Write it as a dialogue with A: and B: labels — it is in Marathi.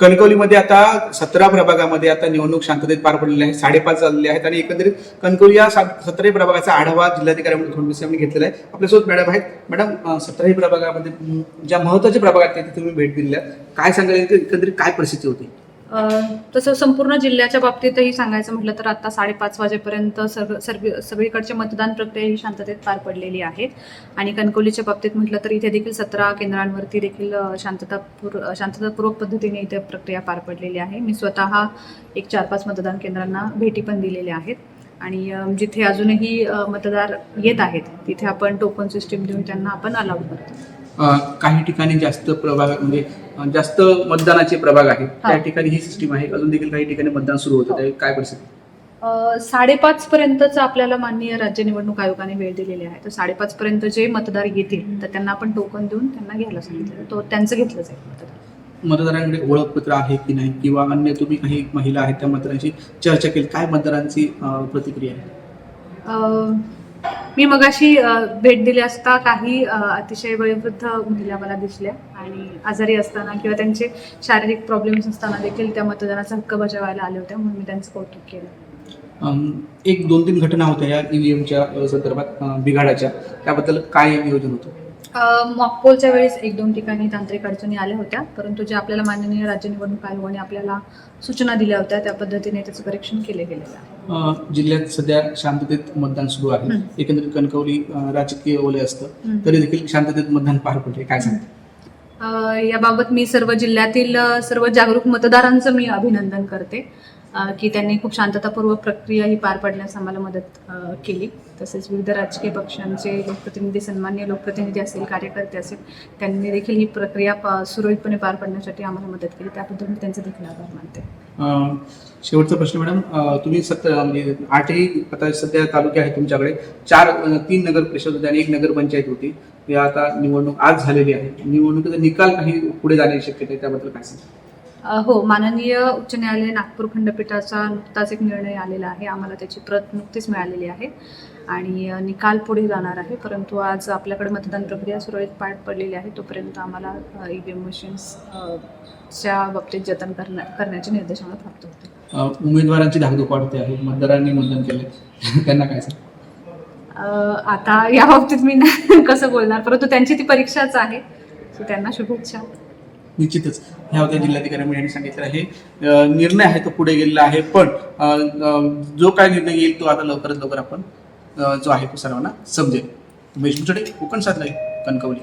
A: कणकवलीमध्ये आता सतरा प्रभागामध्ये आता निवडणूक शांततेत पार पडलेली आहे साडेपाच झालेले आहेत आणि एकंदरीत कणकवली या सतराही प्रभागाचा आढावा जिल्हाधिकारी म्हणून थोडस यांनी घेतलेला आहे. आपल्यासोबत मॅडम आहेत. मॅडम सतराही प्रभागामध्ये ज्या महत्त्वाच्या प्रभागात आहेत तिथे तुम्ही भेट दिलेल्या काय सांगायला एकंदरीत काय परिस्थिती होती?
B: तसं संपूर्ण जिल्ह्याच्या बाबतीतही सांगायचं म्हटलं तर आता साडेपाच वाजेपर्यंत सर्व सर्व सगळीकडचे मतदान प्रक्रिया ही शांततेत पार पडलेली आहे. आणि कणकवलीच्या बाबतीत म्हटलं तर इथे देखील सतरा केंद्रांवरती देखील शांततापूर शांततापूर्वक पद्धतीने इथे प्रक्रिया पार पडलेली आहे. मी स्वतः एक चार पाच मतदान केंद्रांना भेटी पण दिलेल्या आहेत. आणि जिथे अजूनही मतदार येत आहेत तिथे आपण टोकन सिस्टीम देऊन त्यांना आपण अलाउड करतो.
A: काही ठिकाणी जास्त प्रभाग म्हणजे जास्त मतदानाचे प्रभाग आहेत. त्या ठिकाणी ही सिस्टीम आहे. अजून देखील काही ठिकाणी मतदान सुरू होतं. त्यावेळी काय परिस्थिती?
B: साडेपाच पर्यंतच आपल्याला माननीय राज्य निवडणूक आयोगाने वेळ दिलेली आहे. तर साडेपाच पर्यंत जे मतदार येतील तर त्यांना आपण टोकन देऊन त्यांना घ्यायला सांगितलं. तो त्यांचं घेतलं जाईल मतदार.
A: मतदारांकडे ओळखपत्र आहे की नाही? किंवा अन्य तुम्ही काही महिला आहेत त्या मतदारांशी चर्चा केली? काय मतदारांची प्रतिक्रिया आहे?
B: मी मगाशी भेट दिली असता काही अतिशय वयोवृद्ध महिला मला दिसल्या आणि आजारी असताना किंवा त्यांचे शारीरिक प्रॉब्लेम्स असताना देखील त्या मतदानाचा हक्क बजावायला आले होते म्हणून मी त्यांचं कौतुक केलं.
A: एक दोन तीन घटना होत्या या ईव्हीएमच्या संदर्भात बिघाडाच्या. त्याबद्दल काय नियोजन होतं?
B: मॉकपोलच्या वेळेस एक दोन ठिकाणी तांत्रिक अडचणी आल्या होत्या परंतु जे आपल्याला माननीय राज्य निवडणूक आयोगाने आपल्याला सूचना दिल्या होत्या त्या पद्धतीने त्याचं परीक्षण केले गेलेलं आहे.
A: अं, जिल्ह्यात सध्या शांततेत मतदान सुरू आहे. एकंदरीत कणकवली राजकीय ओले असतं. तरी देखील शांततेत मतदान पार पडले काय सांगता?
B: याबाबत मी सर्व जिल्ह्यातील सर्व जागरूक मतदारांचं मी अभिनंदन करते. की त्यांनी खूप शांततापूर्वक प्रक्रिया ही पार पाडण्यास आम्हाला मदत केली. तसेच विविध राजकीय पक्षांचे लोकप्रतिनिधी सन्मान्य लोकप्रतिनिधी असेल कार्यकर्ते असेल त्यांनी देखील ही प्रक्रिया पा- सुरळीतपणे पार पाडण्यासाठी आम्हाला मदत केली. त्याबद्दल मी त्यांचे देखील आभार मानते.
A: शेवटचा प्रश्न मॅडम. तुम्ही सत्तर म्हणजे आठही आता सध्या तालुके आहेत तुमच्याकडे. चार तीन नगर परिषद होते आणि एक नगरपंचायत होती. या आता निवडणूक आज झालेली आहे. निवडणुकीचा निकाल काही पुढे जाण्याची शक्यता आहे त्याबद्दल काय सांगा
B: हो माननीय उच्च न्यायालय नागपूर खंडपीठाचा नुकताच एक निर्णय आलेला आहे. आम्हाला त्याची प्रत नुकतीच मिळालेली आहे. आणि निकाल पुढे जाणार आहे. परंतु आज आपल्याकडे मतदान प्रक्रिया सुरळीत पार पडलेली आहे. तोपर्यंत आम्हाला ई व्ही एम मशीन्स च्या बाबतीत जतन करण्या करण्याचे निर्देश आम्हाला प्राप्त होते
A: उमेदवारांची धाकधूक वाढते आहे. मतदारांनी मतदान केले त्यांना काय सांग?
B: आता या बाबतीत मी कसं बोलणार? परंतु त्यांची ती परीक्षाच आहे. त्यांना शुभेच्छा.
A: निश्चितच. ह्या होत्या जिल्हाधिकारी यांनी सांगितलं आहे. निर्णय आहे तो पुढे गेलेला आहे पण जो काय निर्णय येईल तो आता लवकरात लवकर आपण जो आहे तो सर्वांना समजेल. उमेश मुचडे कोकण साधलाय कणकवली.